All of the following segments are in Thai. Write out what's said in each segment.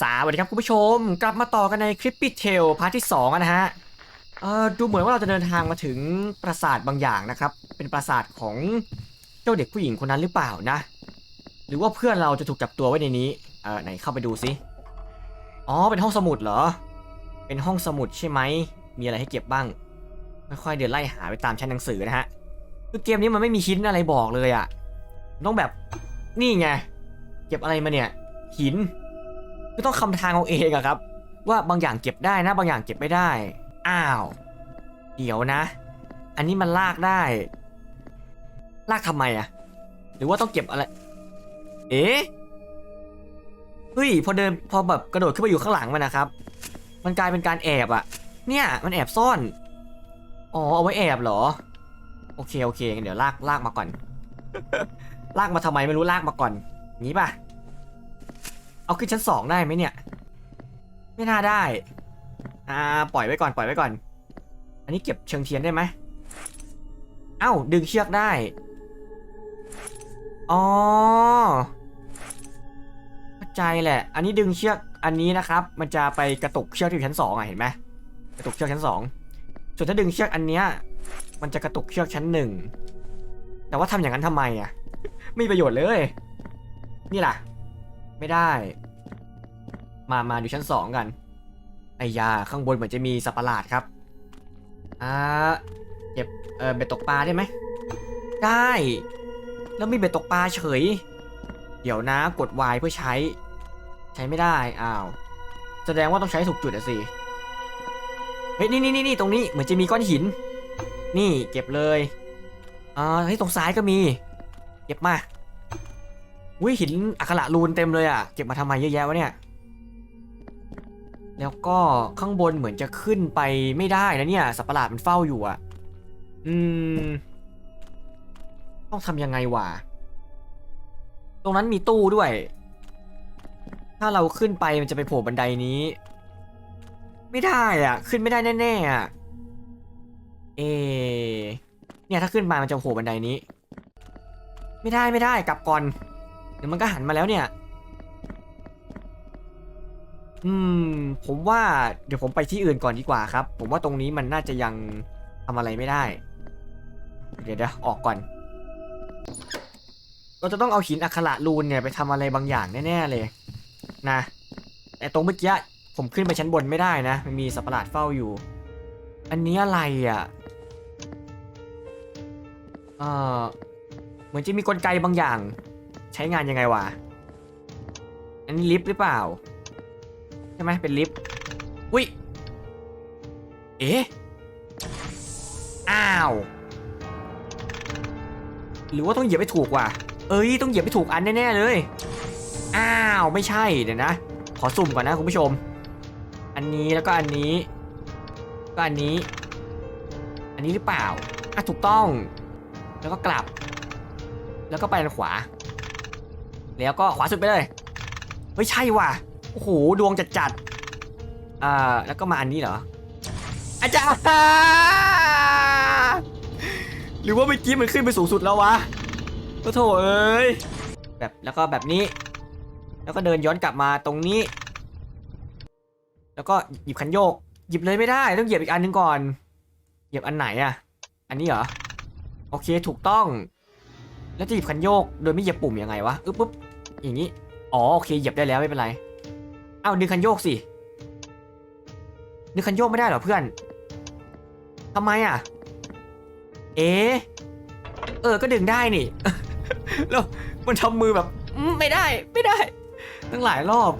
สวัสดีครับคุณผู้ชม กลับมาต่อกันในคลิปปิเทลพาร์ทที่2อะนะฮะเอ่อดูเหมือนว่าเราจะเดินทางมาถึงปราสาทบางอย่างนะครับ เป็นปราสาทของเจ้าเด็กผู้หญิงคนนั้นหรือเปล่านะ หรือว่าเพื่อนเราจะถูกจับตัวไว้ในนี้เออไหนเข้าไปดูสิอ๋อเป็นห้องสมุดเหรอ เป็นห้องสมุดใช่ไหมมีอะไรให้เก็บบ้างค่อยๆเดินไล่หาไปตามชั้นหนังสือนะฮะคือเกมนี้มันไม่มีชิ้นอะไรบอกเลยอะต้องแบบนี่ไงเก็บอะไรมาเนี่ยหิน ก็ต้องคำทางเอาเองอะครับ ว่าบางอย่างเก็บได้นะ บางอย่างเก็บไม่ได้ อ้าวเดี๋ยวนะ อันนี้มันลากได้ ลากทำไมอะหรือว่าต้องเก็บอะไร เอ๊ะเฮ้ยพอเดินพอแบบกระโดดขึ้นไปอยู่ข้างหลังมันนะครับ มันกลายเป็นการแอบอะเนี่ยมันแอบซ่อนอ๋อเอาไว้แอบเหรอ โอเคโอเค เดี๋ยวลากลากมาก่อน ลากมาทำไมไม่รู้ลากมาก่อนงนี้ป่ะ เอาขึ้นชั้นสองได้ไหมเนี่ย ไม่น่าได้ อ่า ปล่อยไว้ก่อน ปล่อยไว้ก่อน อันนี้เก็บเชิงเทียนได้ไหมเอ้า ดึงเชือกได้ อ๋อ เข้าใจแหละ อันนี้ดึงเชือก อันนี้นะครับ มันจะไปกระตุกเชือกที่อยู่ชั้นสองอะ เห็นไหมกระตุกเชือกชั้นสองส่วนถ้าดึงเชือกอันเนี้ย มันจะกระตุกเชือกชั้นหนึ่ง แต่ว่าทำอย่างนั้นทำไมอะ ไม่ประโยชน์เลย นี่ล่ะ ไม่ได้ มามาดูชั้นสองกันไอ้ยาข้างบนเหมือนจะมีสัตว์ประหลาดครับ อ่าเก็บเออเบ็ดตกปลาได้ไหม ได้ แล้วมีเบ็ดตกปลาเฉย เดี๋ยวนะกด Y เพื่อใช้ ใช้ไม่ได้ อ้าว แสดงว่าต้องใช้ถูกจุดอะสิ เฮ้ยนี่นี่นี่นี่ตรงนี้เหมือนจะมีก้อนหิน นี่เก็บเลยอ่าให้ยตรงซ้ายก็มี เก็บมา อุ้ยหินอักขระรูนเต็มเลยอะ เก็บมาทำไมเยอะแยะวะเนี่ย แล้วก็ข้างบนเหมือนจะขึ้นไปไม่ได้นะเนี่ย สัตว์ประหลาดมันเฝ้าอยู่อะ อืม ต้องทำยังไงวะ ตรงนั้นมีตู้ด้วย ถ้าเราขึ้นไปมันจะไปโผล่บันไดนี้ ไม่ได้อะ ขึ้นไม่ได้แน่ๆอะ เอ เนี่ยถ้าขึ้นมามันจะโผล่บันไดนี้ ไม่ได้ไม่ได้กลับก่อน ดี๋ยวมันก็หันมาแล้วเนี่ย อืม ผมว่าเดี๋ยวผมไปที่อื่นก่อนดีกว่าครับ ผมว่าตรงนี้มันน่าจะยังทำอะไรไม่ได้ เดี๋ยวเดี๋ยวออกก่อน เราจะต้องเอาหินอัคระรูนเนี่ยไปทำอะไรบางอย่างแน่ๆเลย นะแต่ตรงเมื่อกี้ผมขึ้นไปชั้นบนไม่ได้นะมันมีสัปหลาดเฝ้าอยู่ อันนี้อะไรอะเอ่อเหมือนจะมีกลไกบางอย่าง ใช้งานยังไงวะ อันนี้ลิฟต์หรือเปล่า ใช่ไหมเป็นลิฟต์ อุ้ย เอ๊ะ อ้าว หรือว่าต้องเหยียบไปถูกว่ะ เอ้ย ต้องเหยียบไปถูกอันแน่ๆเลย อ้าว ไม่ใช่เดี๋ยวนะ ขอสุ่มก่อนนะคุณผู้ชม อันนี้แล้วก็อันนี้ ก็อันนี้ อันนี้หรือเปล่า อะ ถูกต้อง แล้วก็กลับ แล้วก็ไปทางขวา แล้วก็ขวาสุดไปเลยเฮ้ยใช่ว่ะโอ้โหดวงจัดจัดอ่าแล้วก็มาอันนี้เหรออาจารย์หรือว่าเมื่อกี้มันขึ้นไปสูงสุดแล้ววะก็โถเอ้ยแบบแล้วก็แบบนี้ แล้วก็เดินย้อนกลับมาตรงนี้ แล้วก็หยิบคันโยก หยิบเลยไม่ได้ต้องเหยียบอีกอันหนึงก่อนเหยียบอันไหนอะอันนี้เหรอโอเคถูกต้อง แล้วจะหยิบคันโยกโดยไม่เหยียบปุ่มยังไงวะอึ๊บปุ๊บ อย่างนี้ อ๋อโอเคเหยียบได้แล้วไม่เป็นไรเอ้าดึงคันโยกสิดึงคันโยกไม่ได้เหรอเพื่อนทำไมอะ เอ๊เออ ก็ดึงได้นี่ แล้วมันทำมือแบบไม่ได้ ไม่ได้ ตั้งหลายรอบ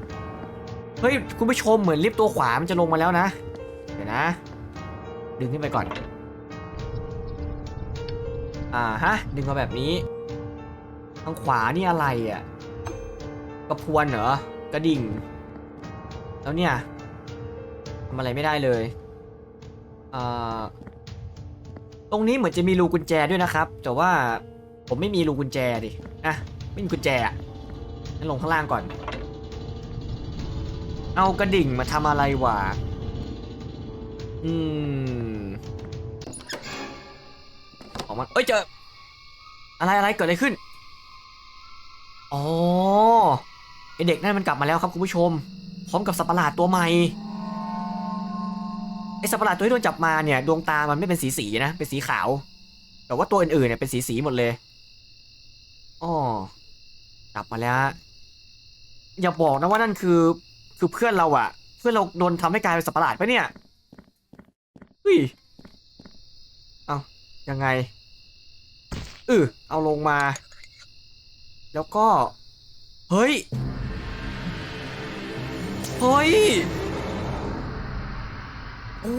เฮ้ย คุณผู้ชมเหมือนลิฟต์ตัวขวา มันจะลงมาแล้วนะ เดี๋ยวนะ ดึงขึ้นไปก่อน อ่าฮะ ดึงมาแบบนี้ ทางขวานี่อะไรอะ กระพวนเหรอกระดิ่ง แล้วเนี่ยทำอะไรไม่ได้เลยอ่าตรงนี้เหมือนจะมีรูกุญแจด้วยนะครับ แต่ว่าผมไม่มีรูกุญแจดิอะไม่มีกุญแจอะงั้นลงข้างล่างก่อน เอากระดิ่งมาทำอะไรวะอืมออกมาเอ้ยเจออะไรอะไรเกิดอะไรขึ้น ไอเด็กนั่นมันกลับมาแล้วครับคุณผู้ชม พร้อมกับสัตว์ประหลาดตัวใหม่ไอสัตว์ประหลาดตัวที่โดนจับมาเนี่ยดวงตามันไม่เป็นสีสีนะเป็นสีขาว แต่ว่าตัวอื่นๆเนี่ยเป็นสีสีหมดเลยอ๋อกลับมาแล้ว อย่าบอกนะว่านั่นคือ คือเพื่อนเราอะเพื่อนเราโดนทำให้กลายเป็นสัตว์ประหลาดปะเนี่ยเฮ้ยเอายังไงเออเอาลงมา แล้วก็ เฮ้ย เฮ้ย โอ้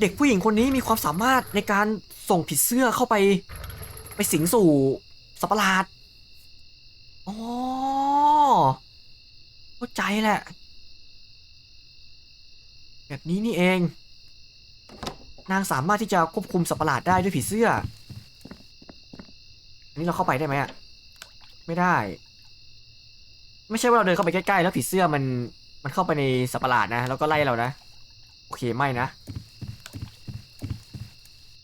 เด็กผู้หญิงคนนี้มีความสามารถในการส่งผิดเสื้อเข้าไป ไปสิงสู่สัปหลาดอ๋อเข้าใจแหละ แบบนี้นี่เอง นางสามารถที่จะควบคุมสัปหลาดได้ด้วยผีเสื้อ อันนี้เราเข้าไปได้ไหมอะไม่ได้ ไม่ใช่ว่าเราเดินเข้าไปใกล้ๆแล้วผีเสื้อมันมันเข้าไปในสัตว์ประหลาดนะแล้วก็ไล่เรานะ โอเคไม่นะ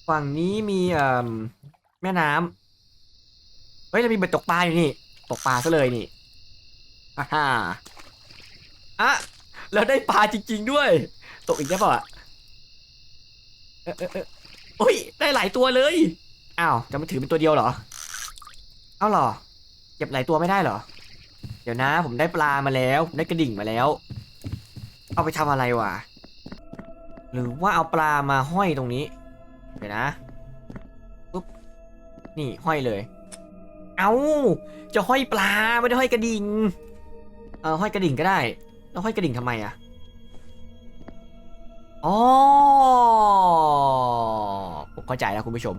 ฝั่งนี้มีเอ่อแม่น้ำเฮ้ยเรามีเบ็ดตกปลาอยู่นี่ ตกปลาซะเลยนี่อ่าฮ่าอะแล้วได้ปลาจริง ๆ ด้วย ตกอีกได้ป่ะเออเออเออโอ้ยได้หลายตัวเลยอ้าวจะมาถือเป็นตัวเดียวเหรอเอ้าหรอเก็บหลายตัวไม่ได้เหรอ เดี๋ยวนะ ผมได้ปลามาแล้วได้กระดิ่งมาแล้ว เอาไปทำอะไรวะหรือว่าเอาปลามาห้อยตรงนี้ เดี๋ยวนะปุ๊บนี่ห้อยเลย เอาจะห้อยปลาไม่ได้ห้อยกระดิ่งเออห้อยกระดิ่งก็ได้ แล้วห้อยกระดิ่งทำไมอะอ๋อผมเข้าใจแล้วคุณผู้ชม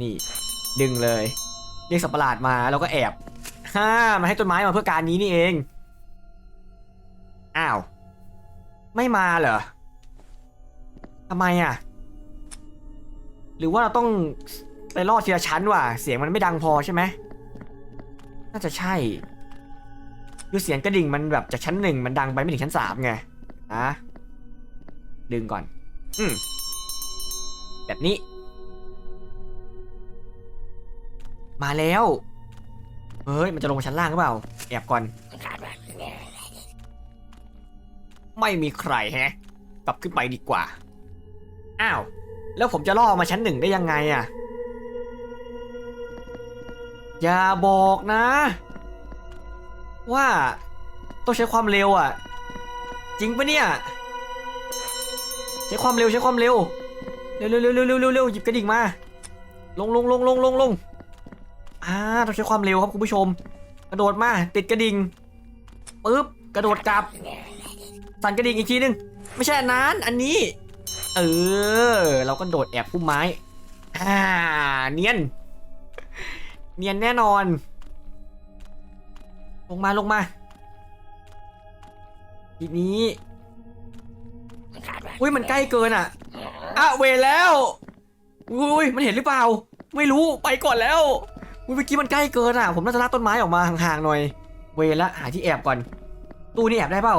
นี่ ดึงเลยเรียกสัตว์ประหลาดมาแล้วก็แอบ ฮ่ามาให้ต้นไม้มาเพื่อการนี้นี่เอง อ้าว ไม่มาเหรอทำไมอะ หรือว่าเราต้องไปลอดทีละชั้นว่ะ เสียงมันไม่ดังพอใช่ไหม น่าจะใช่ คือเสียงกระดิ่งมันแบบจากชั้นหนึ่งมันดังไปไม่ถึงชั้นสามไงนะดึงก่อน อืม แบบนี้ มาแล้ว เฮ้ย มันจะลงมาชั้นล่างหรือเปล่า แอบก่อน ไม่มีใครแฮะ กลับขึ้นไปดีกว่า อ้าว แล้วผมจะล่อมาชั้นหนึ่งได้ยังไงอะอย่าบอกนะ ว่าต้องใช้ความเร็วอะ จริงปะเนี่ย ใช้ความเร็วใช้ความเร็ว เร็วเร็วเร็วเร็วเร็วเร็วเร็วหยิบกระดิ่งมา ลงลงลงลงลงลง อ่าต้องใช้ความเร็วครับคุณผู้ชม กระโดดมาติดกระดิ่งปึ๊บกระโดดกลับ สั่นกระดิ่งอีกทีนึง ไม่ใช่นั้นอันนี้ เออ เราก็โดดแอบพุ่มไม้ อ่า เนียน เนียนแน่นอน ลงมาลงมา ทีนี้อุ้ยมันใกล้เกินอะอะเวแล้วอุ้ยมันเห็นหรือเปล่า ไม่รู้ไปก่อนแล้ว เมื่อกี้มันใกล้เกินอะ ผมน่าจะลากต้นไม้ออกมาห่างๆหน่อย เวละหาที่แอบก่อน ตู้นี่แอบได้เปล่า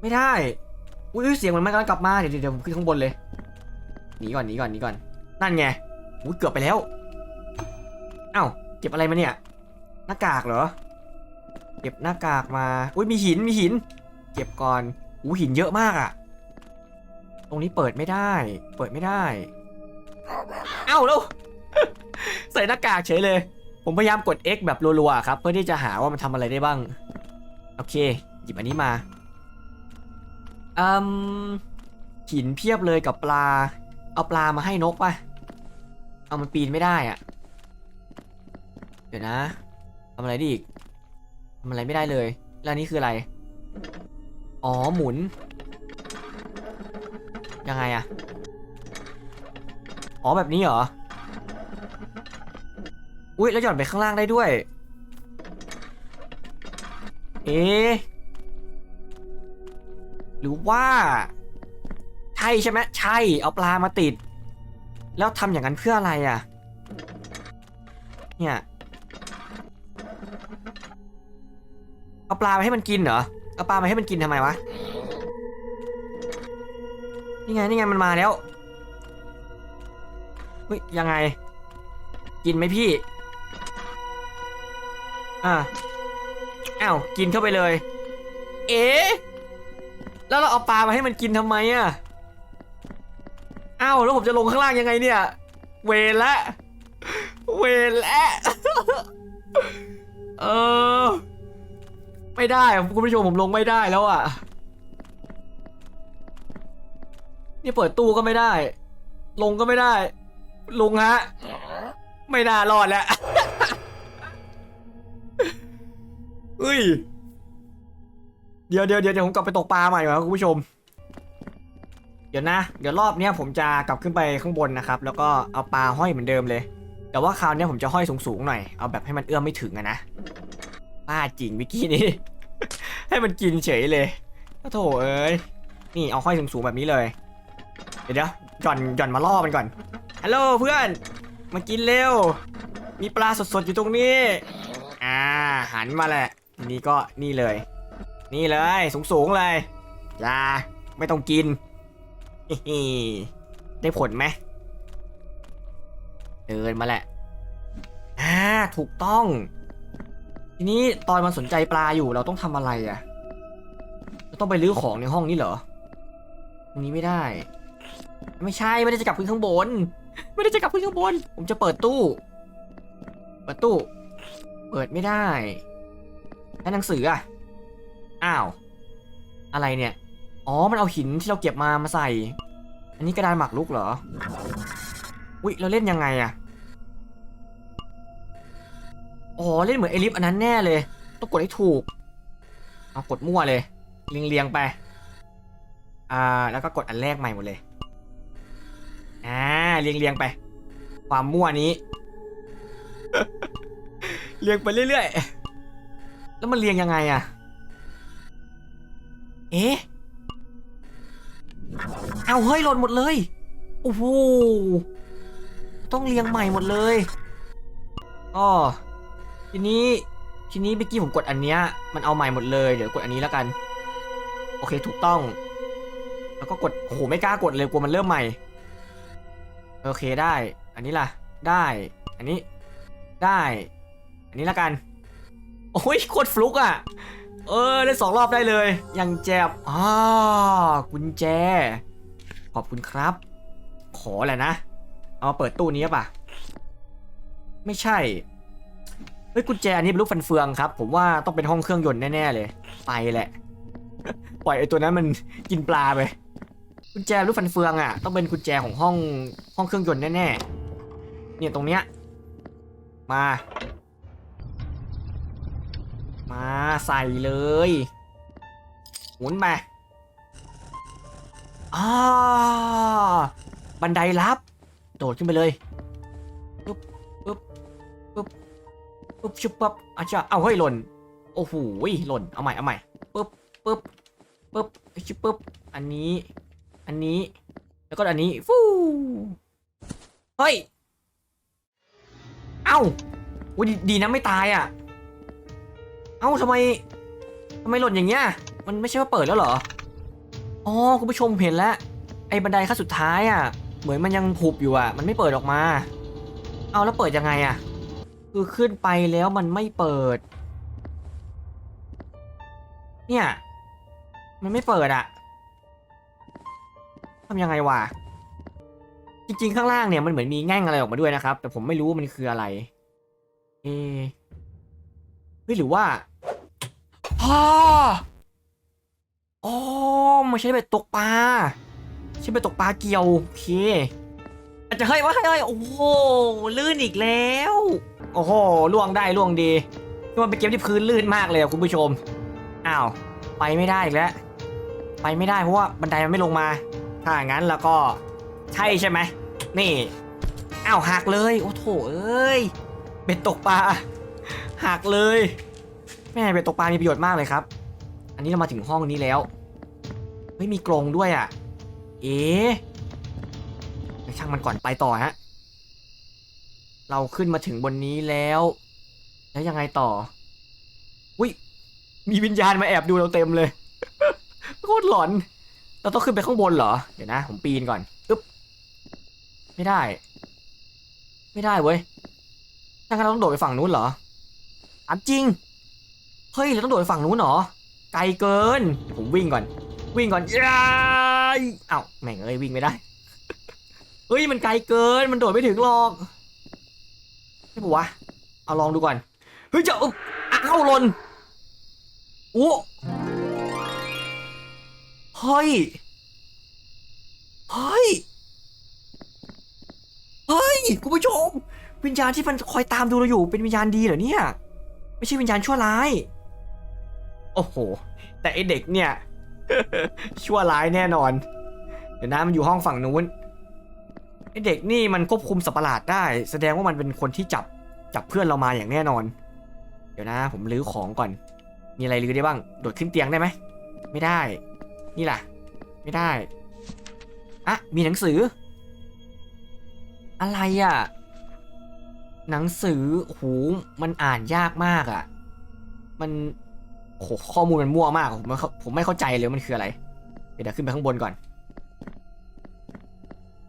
ไม่ได้ อุ้ยเสียงมันมันกำลังกลับมา เดี๋ยวเดี๋ยวผมขึ้นข้างบนเลย หนีก่อนหนีก่อนหนีก่อน นั่นไงอุ้ยเกือบไปแล้ว เอ้าเก็บอะไรมาเนี่ย หน้ากากเหรอ เก็บหน้ากากมา อุ้ยมีหินมีหิน เก็บก่อนอู้หินเยอะมากอะ ตรงนี้เปิดไม่ได้ เปิดไม่ได้ เอ้าแล้ว ใส่หน้ากากเฉยเลย ผมพยายามกด X แบบรัวๆครับ เพื่อที่จะหาว่ามันทำอะไรได้บ้าง โอเค หยิบอันนี้มาอืมหินเพียบเลยกับปลา เอาปลามาให้นกป่ะ เอามันปีนไม่ได้อะเดี๋ยวนะทำอะไรไดีอีกทำอะไรไม่ได้เลย แล้วนนี้คืออะไร อ๋อหมุน ยังไงอะอ๋อแบบนี้เหรอ อุ้ยแล้วหย่อนไปข้างล่างได้ด้วย เอ๊ะหรือว่า ใช่ใช่ไหมใช่เอาปลามาติด แล้วทำอย่างนั้นเพื่ออะไรอะเนี่ยเอาปลาไปให้มันกินเหรอเอาปลามาให้มันกินทำไมวะนี่ไงนี่ไงมันมาแล้วเฮ้ยยังไง กินไหมพี่ อะอ้าวกินเข้าไปเลย เอ๊ะแล้วเราเอาปลามาให้มันกินทำไมอะอ้าวแล้วผมจะลงข้างล่างยังไงเนี่ย เวละเวละเออ ไม่ได้คุณผู้ชมผมลงไม่ได้แล้วอะนี่เปิดตู้ก็ไม่ได้ ลงก็ไม่ได้ ลงฮะ ไม่น่ารอดแล้ว เฮ้ย เดี๋ยวเดี๋ยวเดี๋ยวผมกลับไปตกปลาใหม่ก่อนครับคุณผู้ชม เดี๋ยวนะ เดี๋ยวรอบเนี้ยผมจะกลับขึ้นไปข้างบนนะครับ แล้วก็เอาปลาห้อยเหมือนเดิมเลย แต่ว่าคราวเนี้ยผมจะห้อยสูงๆหน่อย เอาแบบให้มันเอื้อมไม่ถึงอะนะป้าจริงวิกกี้นี่ ให้มันกินเฉยเลยโอ้โถเอ้ย นี่เอาห้อยสูงๆแบบนี้เลย เดี๋ยวเดี๋ยวหย่อนหย่อนมาล่อมันก่อน ฮัลโหลเพื่อน มากินเร็ว มีปลาสดๆอยู่ตรงนี้ อ่าหันมาแหละ นี้ก็นี่เลย นี่เลยสูงๆเลยอย่าไม่ต้องกินฮิฮได้ผลไหมเดินมาแหละอ่าถูกต้อง ทีนี้ตอนมันสนใจปลาอยู่เราต้องทำอะไรอะ่ะต้องไปรื้อของในห้องนี้เหรอตรงนี้ไม่ได้ ไม่ใช่ไม่ได้จะกลับขึ้นข้างบน ไม่ได้จะกลับขึ้นข้างบน ผมจะเปิดตู้ เปิดตู้ เปิดไม่ได้ แล้วหนังสืออะ อ้าว อะไรเนี่ย อ๋อ มันเอาหินที่เราเก็บมามาใส่ อันนี้กระดานหมากรุกเหรอ อุ๊ย เราเล่นยังไงอะ อ๋อ เล่นเหมือนเอลิฟอันนั้นแน่เลย ต้องกดให้ถูก เอากดมั่วเลย เรียงเรียงๆไป อ่า แล้วก็กดอันแรกใหม่หมดเลย อ่า เรียงเรียงๆไป ความมั่วนี้ เรียงไปเรื่อยๆ แล้วมันเรียงยังไงอะเอ๊ะเอาเฮ้ยหล่นหมดเลย โอ้โห ต้องเรียงใหม่หมดเลยอ๋อทีนี้ทีนี้เมื่อกี้ผมกดอันเนี้ยมันเอาใหม่หมดเลยเดี๋ยวกดอันนี้แล้วกัน โอเคถูกต้อง แล้วก็กดโอ้โหไม่กล้ากดเลยกลัวมันเริ่มใหม่ โอเคได้ อันนี้ล่ะ ได้ อันนี้ ได้ อันนี้ละกัน โอ้ยโคตรฟลุกอะ เออได้สองรอบได้เลยยังแจบอ่ากุญแจ ขอบคุณครับ ขอแหละนะ เอามาเปิดตู้นี้ป่ะ ไม่ใช่เฮ้ยกุญแจอันนี้เป็นลูกฟันเฟืองครับ ผมว่าต้องเป็นห้องเครื่องยนต์แน่ๆเลย ไปแหละ ปล่อยไอตัวนั้นมันกินปลาไปกุญแจลูกฟันเฟืองอะ ต้องเป็นกุญแจของห้องห้องเครื่องยนต์แน่ๆเนี่ยตรงเนี้ยมา มาใส่เลยหมุนไปอ่าบันไดลับ โดดขึ้นไปเลยปุ๊บปุ๊บปุ๊บปุ๊บชุบปั๊บอาจจะเอาเฮ้ยหล่น โอ้โหหล่น เอาใหม่ เอาใหม่ปุ๊บปุ๊บปุ๊บชุบปุ๊บ อันนี้ อันนี้ แล้วก็อันนี้ ฟูเฮ้ย เอ้าดีนะไม่ตายอะ เอ้าทำไมทำไมหล่นอย่างเงี้ย มันไม่ใช่ว่าเปิดแล้วเหรอ อ๋อคุณผู้ชมเห็นแล้ว ไอ้บันไดขั้นสุดท้ายอะ เหมือนมันยังผุบอยู่อะ มันไม่เปิดออกมา เอาแล้วเปิดยังไงอะ คือขึ้นไปแล้วมันไม่เปิด เนี่ย มันไม่เปิดอะทำยังไงวะ จริงๆข้างล่างเนี่ยมันเหมือนมีแง่งอะไรออกมาด้วยนะครับ แต่ผมไม่รู้มันคืออะไร เอ เฮ้ยหรือว่าพ่ออ๋อไม่ใช่เบ็ดตกปลาใช่เบ็ดตกปลาเกี่ยวโอเค อาจจะเฮ้ยว่าเฮ้ยโอ้โหลื่นอีกแล้ว โอ้โหล่วงได้ล่วงดีนี่มันเป็นเกมที่พื้นลื่นมากเลยคุณผู้ชมอ้าวไปไม่ได้อีกแล้วไปไม่ได้เพราะว่าบันไดมันไม่ลงมา ถ้าอย่างนั้นแล้วก็ใช่ใช่ไหมนี่อ้าวหักเลยโอ้โถเอ้ยเบ็ดตกปลา หักเลย แม่เบ็ดตกปลามีประโยชน์มากเลยครับ อันนี้เรามาถึงห้องนี้แล้วไม่มีกรงด้วยอะ เอ๋ช่างมันก่อนไปต่อฮะ เราขึ้นมาถึงบนนี้แล้ว แล้วยังไงต่ออุ้ยมีวิญญาณมาแอบดูเราเต็มเลยโคตรหลอน เราต้องขึ้นไปข้างบนเหรอ เดี๋ยวนะ ผมปีนก่อนอึ๊บ ไม่ได้ ไม่ได้เว้ยถ้างั้นเราต้องโดดไปฝั่งนู้นเหรอ ถามจริง เฮ้ยเราต้องโดดฝั่งนู้นเหรอ ไกลเกิน ผมวิ่งก่อน วิ่งก่อนยายเอ้าแม่งเอ้ยวิ่งไม่ได้ เฮ้ยมันไกลเกิน มันโดดไม่ถึงหรอกใช่ปะวะ เอาลองดูก่อน เฮ้ยจะอ้าวหล่นโอ้เฮ้ย เฮ้ย เฮ้ย คุณผู้ชม วิญญาณที่มันคอยตามดูเราอยู่เป็นวิญญาณดีเหรอเนี่ย ไม่ใช่วิญญาณชั่วร้าย โอ้โห แต่ไอเด็กเนี่ย ชั่วร้ายแน่นอน เดี๋ยวนะมันอยู่ห้องฝั่งนู้นไอเด็กนี่มันควบคุมสัตว์ประหลาดได้ แสดงว่ามันเป็นคนที่จับจับเพื่อนเรามาอย่างแน่นอน เดี๋ยวนะ ผมลื้อของก่อน มีอะไรลื้อได้บ้าง โดดขึ้นเตียงได้ไหม ไม่ได้ นี่ล่ะ ไม่ได้อะมีหนังสือ อะไรอะ่ะ หนังสือโอ้โหมันอ่านยากมากอะ่ะ มันโหข้อมูลมันมั่วมากผมไม่เข้าผมไม่เข้าใจเลยมันคืออะไร เดี๋ยวขึ้นไปข้างบนก่อน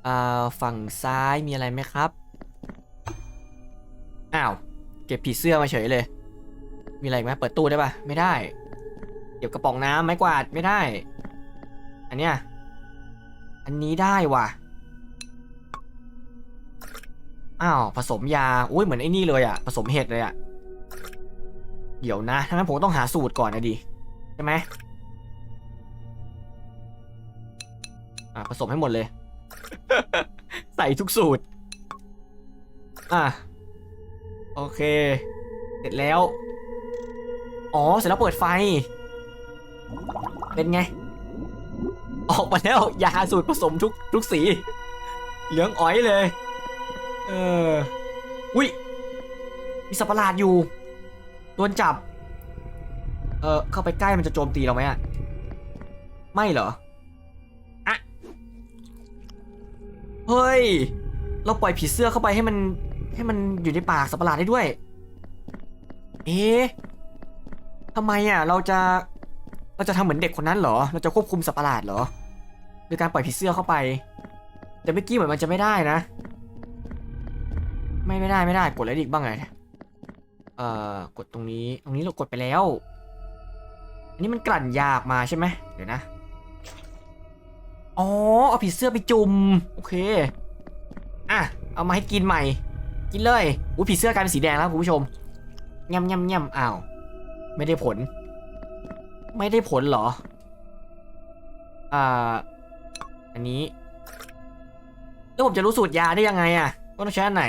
อ่าฝั่งซ้ายมีอะไรไหมครับ อ้าว เก็บผีเสื้อมาเฉยเลย มีอะไรไหมเปิดตู้ได้ปะไม่ได้ เก็บกระป๋องน้ำไม้กวาดไม่ได้ อันเนี้ย อันนี้ได้ว่ะ อ้าวผสมยาอุ้ยเหมือนไอ้นี่เลยอะผสมเห็ดเลยอะเดี๋ยวนะทั้งนั้นผมต้องหาสูตรก่อนนะดิใช่ไหมอะผสมให้หมดเลย ใส่ทุกสูตร อะโอเค เสร็จแล้ว อ๋อเสร็จแล้วเปิดไฟ เป็นไง ออกมาแล้วยาสูตรผสมทุกทุกสี เหลืองอ๋อยเลย เออ อุ้ย มีสัตว์ประหลาดอยู่ โดนจับ เออเข้าไปใกล้มันจะโจมตีเราไหมอะไม่เหรออะเฮ้ย เราปล่อยผีเสื้อเข้าไปให้มัน ให้มันอยู่ในปากสัตว์ประหลาดได้ด้วย เอ๊ะทำไมอะ เราจะ เราจะทำเหมือนเด็กคนนั้นเหรอ เราจะควบคุมสัตว์ประหลาดเหรอโดยการปล่อยผีเสื้อเข้าไป แต่เมื่อกี้เหมือนมันจะไม่ได้นะ ไม่ไม่ได้ไม่ได้กดอะไรอีกบ้างไงเอ่อกดตรงนี้ ตรงนี้เรากดไปแล้ว อันนี้มันกลั่นยากมาใช่ไหมเดี๋ยวนะ อ๋อเอาผีเสื้อไปจุ่มโอเค อะเอามาให้กินใหม่ กินเลยอุ้ยผีเสื้อกลายเป็นสีแดงแล้วคุณผู้ชมย่ำย่ำย่ำอ้าว ไม่ได้ผล ไม่ได้ผลเหรอ อ่า อันนี้ แล้วผมจะรู้สูตรยาได้ยังไงอะว่าต้องใช้อันไหน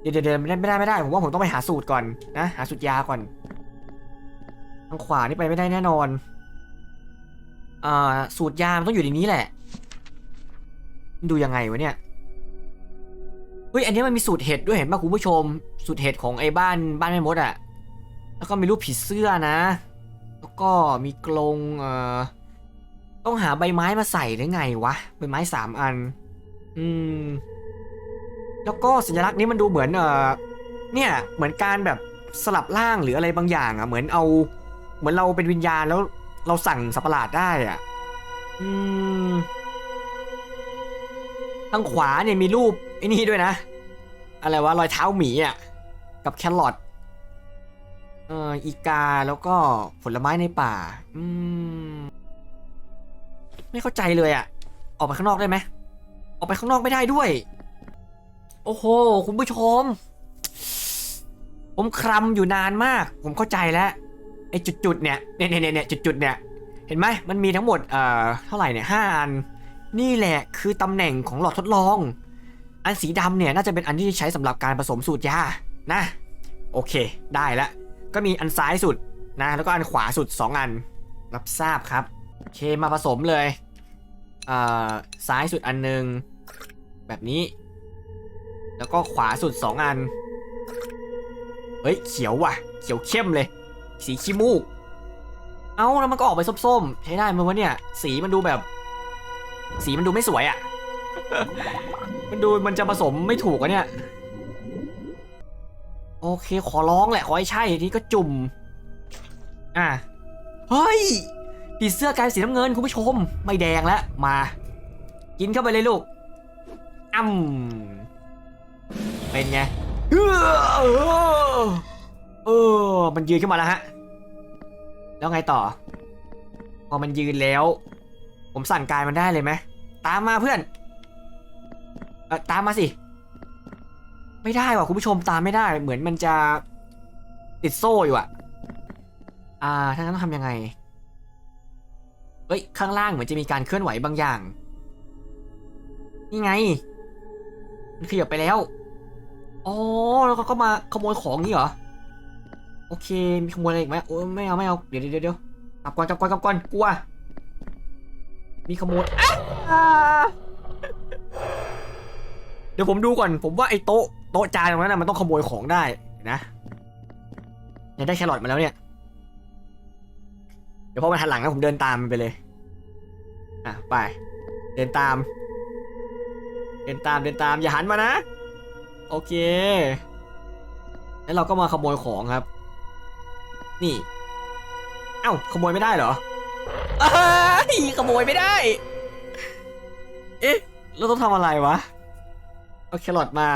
เดี๋ยวเดี๋ยวไม่ได้ไม่ได้ไม่ได้ผมว่าผมต้องไปหาสูตรก่อนนะหาสูตรยาก่อนทางขวานี่ไปไม่ได้แน่นอนอ่าสูตรยามันต้องอยู่ในนี้แหละ ดูยังไงวะเนี่ยเฮ้ยอันนี้มันมีสูตรเห็ดด้วยเห็นป่ะคุณผู้ชม สูตรเห็ดของไอ้บ้านบ้านแม่มดอะแล้วก็มีรูปผีเสื้อนะ แล้วก็มีกรงเอ่อต้องหาใบไม้มาใส่หรือไงวะใบไม้สามอัน อืม แล้วก็สัญลักษณ์นี้มันดูเหมือนเออเนี่ยเหมือนการแบบสลับร่างหรืออะไรบางอย่างอะเหมือนเอา เหมือนเราเป็นวิญญาณแล้วเราสั่งสัปหลาดได้อะอืมทางขวาเนี่ยมีรูปไอ้นี่ด้วยนะ อะไรวะรอยเท้าหมีอะกับแครอทเอออีกาแล้วก็ผลไม้ในป่า อืม ไม่เข้าใจเลยอะ ออกไปข้างนอกได้ไหมออกไปข้างนอกไม่ได้ด้วย อ้โห คุณผู้ชม ผมคลำอยู่นานมาก ผมเข้าใจแล้วไอ้จุดๆเนี่ยเนี่ยเนี่ยเนี่ยจุดๆเนี่ยเห็นไหมมันมีทั้งหมดเอ่อเท่าไหร่เนี่ยห้าอัน นี่แหละคือตำแหน่งของหลอดทดลอง อันสีดำเนี่ยน่าจะเป็นอันที่ใช้สำหรับการผสมสูตรยานะโอเค ได้ล้วก็มีอันซ้ายสุดนะแล้วก็อันขวาสุด 2 อัน รับทราบครับโอเคมาผสมเลยเอ่อซ้ายสุดอันหนึง แบบนี้ แล้วก็ขวาสุด 2 อัน เฮ้ย เขียวว่ะ เขียวเข้มเลย สีขี้มูก เอ้าแล้วมันก็ออกไปส้มๆ ใช้ได้ไหมวะเนี่ย สีมันดูแบบ สีมันดูไม่สวยอะ่ะ มันดูมันจะผสมไม่ถูกอะเนี่ย โอเค ขอร้องแหละ ขอให้ใช่ทีนี้ก็จุ่ม อะ เฮ้ยปีเสื้อกลายเป็นสีน้ำเงินคุณผู้ชม ไม่แดงแล้ว มา กินเข้าไปเลยลูกอ้ำ เป็นไงเฮ้อเออมันยืนขึ้นมาแล้วฮะ แล้วไงต่อ พอมันยืนแล้ว ผมสั่งกายมันได้เลยไหมตามมาเพื่อนเออตามมาสิ ไม่ได้ว่ะคุณผู้ชมตามไม่ได้ เหมือนมันจะติดโซ่อยู่อะอ่าถ้างั้นต้องทำยังไง เฮ้ย ข้างล่างเหมือนจะมีการเคลื่อนไหวบางอย่าง นี่ไง มันขยับไปแล้ว อ๋อแล้วเขาก็มาขโมยของนี่เหรอ โอเค มีขโมยอะไรอีกไหมโอ้ไม่เอาไม่เอา เดี๋ยวเดี๋ยวเดี๋ยวกลับก่อนกลับก่อนกลับก่อนกลัว มีขโมยเดี๋ยวผมดูก่อน ผมว่าไอ้โต๊ะโต๊ะจานตรงนั้นนะมันต้องขโมยของได้นะเนี่ยได้แครอทมาแล้วเนี่ย เดี๋ยวพอมันหันหลังนะผมเดินตามมันไปเลย อะไป เดินตาม เดินตามเดินตามอย่าหันมานะ โอเค แล้วเราก็มาขโมยของครับ นี่ เอ้าขโมยไม่ได้เหรอเอ้ยขโมยไม่ได้ เอ๊ะเราต้องทำอะไรวะ เอาแครอทมา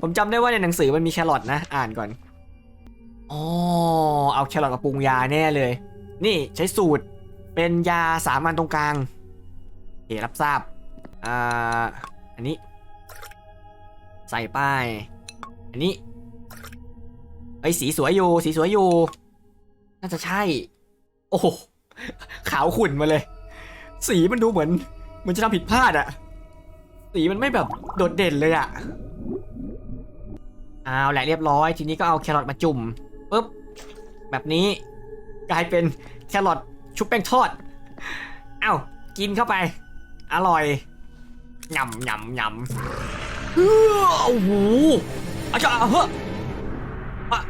ผมจำได้ว่าในหนังสือมันมีแครอทนะ อ่านก่อน อ๋อ เอาแครอทมาปรุงยาแน่เลย นี่ใช้สูตร เป็นยาสามัญตรงกลาง โอเครับทราบ อ่า อันนี้ ใส่ป้ายอันนี้ไอ้สีสวยอยู่ สีสวยอยู่ น่าจะใช่ โอ้ขาวขุ่นมาเลย สีมันดูเหมือนเหมือนจะทำผิดพลาดอะสีมันไม่แบบโดดเด่นเลยอะเอาแหละเรียบร้อย ทีนี้ก็เอาแครอทมาจุ่มปุ๊บแบบนี้กลายเป็นแครอทชุบแป้งทอด เอ้ากินเข้าไป อร่อยยำยำยำ เฮ้อโอ้โหอาจารย์เฮ้ออะ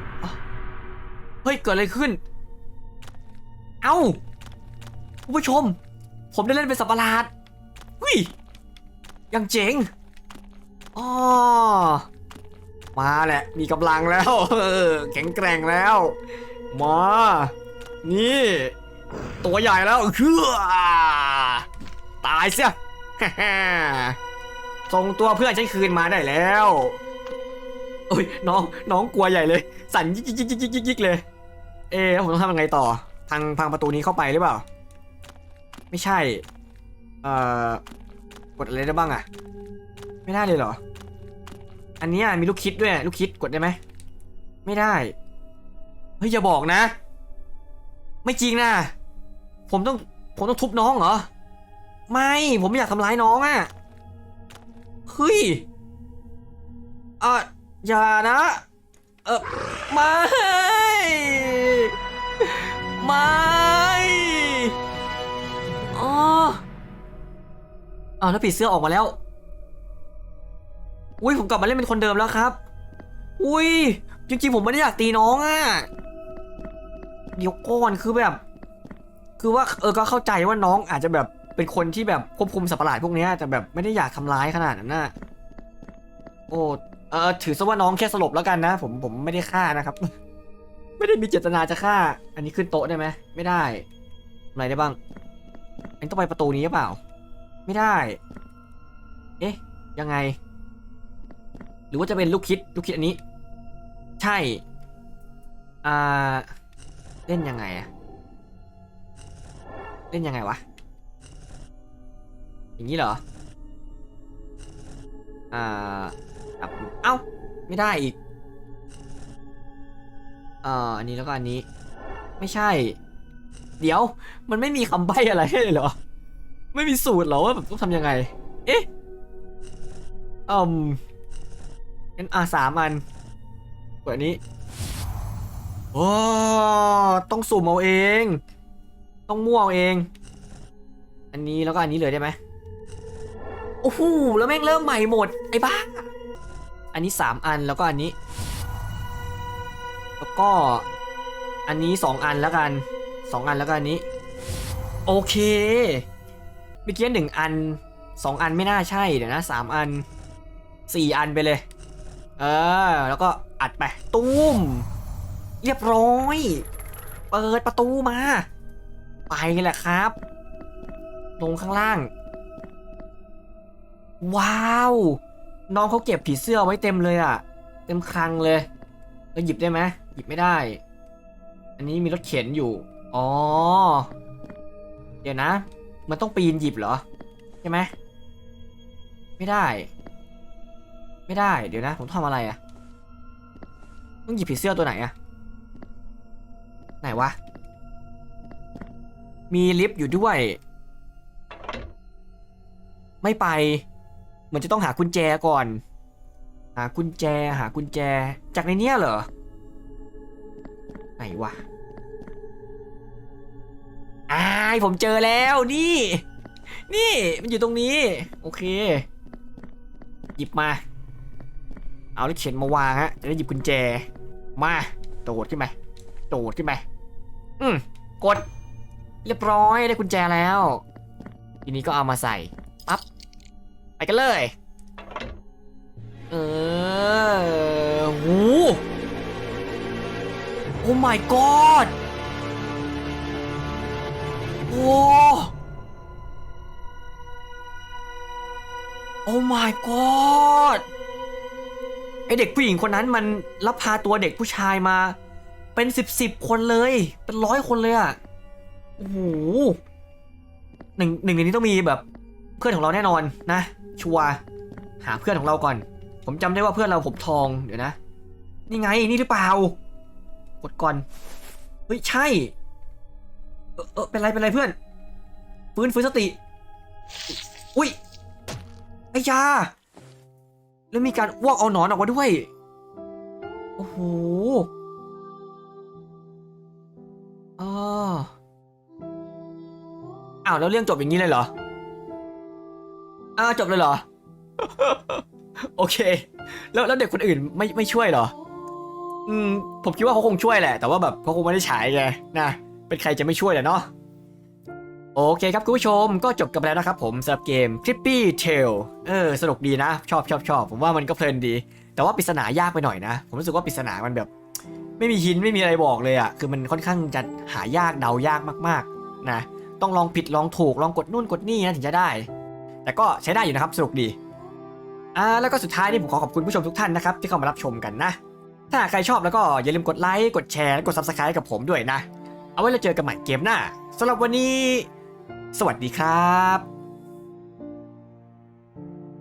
เฮ้ย เกิดอะไรขึ้น เอ้าคุณผู้ชม ผมได้เล่นเป็นสัตว์ประหลาดหุ้ยยังเจ๋งอ๋อมาแหละ มีกำลังแล้วแข็งแกร่งแล้ว มา นี่ ตัวใหญ่แล้วเชื่อตายเสีย ส่งตัวเพื่อนฉันคืนมาได้แล้วโอ้ยน้องน้องกลัวใหญ่เลย สั่นยิกยิกยิกยิกยิกยิกเลย เอ๊ะผมต้องทำยังไงต่อทางพังประตูนี้เข้าไปหรือเปล่า ไม่ใช่ เอ่อกดอะไรได้บ้างอะไม่ได้เลยเหรอ อันนี้มีลูกคิดด้วยลูกคิดกดได้ไหมไม่ได้เฮ้ยอย่าบอกนะ ไม่จริงนะผมต้องผมต้องทุบน้องเหรอ ไม่ผมไม่อยากทำร้ายน้องอะ่ะ เฮ้ยอะอย่านะ เออไม่ ไม่อ๋ออ้าวแล้วผีเสื้อออกมาแล้ว อุ้ยผมกลับมาเล่นเป็นคนเดิมแล้วครับ อุ้ยจริงๆผมไม่ได้อยากตีน้องอะ่ะเดี๋ยวก่อนคือแบบ คือว่าเออก็เข้าใจว่าน้องอาจจะแบบ เป็นคนที่แบบควบคุมสัตว์ประหลาดพวกนี้แต่แบบไม่ได้อยากทำร้ายขนาดนั้นนะโอ้เออถือซะว่าน้องแค่สลบแล้วกันนะ ผมผมไม่ได้ฆ่านะครับ ไม่ได้มีเจตนาจะฆ่า อันนี้ขึ้นโต๊ะได้ไหมไม่ได้ทำอะไรได้บ้างอันนต้องไปประตูนี้หรือเปล่า ไม่ได้ เอ๊ะ ยังไง หรือว่าจะเป็นลูกคิดลูกคิดอันนี้ ใช่ อ่า เล่นยังไงอะเล่นยังไงวะ อย่างนี้เหรอ อ่าครับเอ้า ไม่ได้อีก อ่า อันนี้แล้วก็อันนี้ ไม่ใช่ เดี๋ยว มันไม่มีคำใบ้อะไรให้เลยเหรอ ไม่มีสูตรเหรอว่าแบบต้องทำยังไง เอ๊ะอืมงั้นอ่าสามอันกดอันนี้ โอ้ ต้องสุ่มเอาเอง ต้องมั่วเอาเอง อันนี้แล้วก็อันนี้เลยได้ไหม อ้โหแล้วแม่งเริ่มใหม่หมด ไอ้บ้า อันนี้สามอันแล้วก็อันนี้ แล้วก็อันนี้สองอันแล้วกันสองอันแล้วก็อันนี้ โอเคเมื่อกี้หนึ่งอันสองอันไม่น่าใช่เดี๋ยวนะสามอันสี่อันไปเลย เออ แล้วก็อัดไปตุ้ม เรียบร้อย เปิดประตูมา ไปแหละครับ ลงข้างล่าง ว้าว น้องเขาเก็บผีเสื้อไว้เต็มเลยอะ่ะ เต็มคลังเลยเราหยิบได้ไหมหยิบไม่ได้ อันนี้มีรถเข็นอยู่ อ๋อ เดี๋ยวนะ มันต้องปีนหยิบเหรอ ใช่ไหมไม่ได้ ไม่ได้ เดี๋ยวนะ ผมทำอะไรอะต้องหยิบผีเสื้อตัวไหนอะ ไหนวะ มีลิฟต์อยู่ด้วย ไม่ไป เหมือนจะต้องหากุญแจก่อน หากุญแจหากุญแจจากในเนี้ยเหรอ ไหนวะอายผมเจอแล้วนี่ นี่มันอยู่ตรงนี้ โอเค หยิบมา เอาลูกเข็นมาวางฮะจะได้หยิบกุญแจ มาโดดขึ้นไปโดดขึ้นไปอืมกด เรียบร้อยได้กุญแจแล้ว ทีนี้ก็เอามาใส่ ไปกันเลย เออหูโอ้ my god โอ้ โอ้ my god ไอเด็กผู้หญิงคนนั้นมันลักพาตัวเด็กผู้ชายมา เป็นสิบสิบคนเลย เป็นร้อยคนเลยอะโอ้โหหนึ่งหนึ่งในนี้ต้องมีแบบเพื่อนของเราแน่นอนนะ ชัวร์หาเพื่อนของเราก่อน ผมจำได้ว่าเพื่อนเราผมทองเดี๋ยวนะ นี่ไงนี่หรือเปล่ากดก่อนเฮ้ยใช่เออเออเป็นไรเป็นไรเพื่อน ฟื้นฟื้นสติ อุ้ยไอ้ยา แล้วมีการอ้วกเอาหนอนออกมาด้วย โอ้โหอ๋ออ้าวแล้วเรื่องจบอย่างนี้เลยเหรอ อ้าวจบเลยเหรอ โอเค แล้วแล้วเด็กคนอื่นไม่ไม่ช่วยเหรอ อืม ผมคิดว่าเขาคงช่วยแหละ แต่ว่าแบบเขาคงไม่ได้ฉายไงนะ เป็นใครจะไม่ช่วยแหละเนาะ โอเคครับคุณผู้ชม ก็จบกันไปแล้วนะครับผมสำหรับเกม Trippy Tail เออ สนุกดีนะ ชอบชอบชอบ ผมว่ามันก็เพลินดี แต่ว่าปริศนายากไปหน่อยนะ ผมรู้สึกว่าปริศนามันแบบ ไม่มีหินไม่มีอะไรบอกเลยอะคือมันค่อนข้างจะหายากเดายากมาก ๆ นะ ต้องลองผิดลองถูกลองกดนู่นกดนี่นะถึงจะได้ แต่ก็ใช้ได้อยู่นะครับสนุกดีอ่าแล้วก็สุดท้ายนี่ผมขอขอบคุณผู้ชมทุกท่านนะครับที่เข้ามารับชมกันนะ ถ้าใครชอบแล้วก็อย่าลืมกดไลค์กดแชร์และกด subscribe กับผมด้วยนะ เอาไว้เราเจอกันใหม่เกมหน้าสำหรับวันนี้ สวัสดีครับ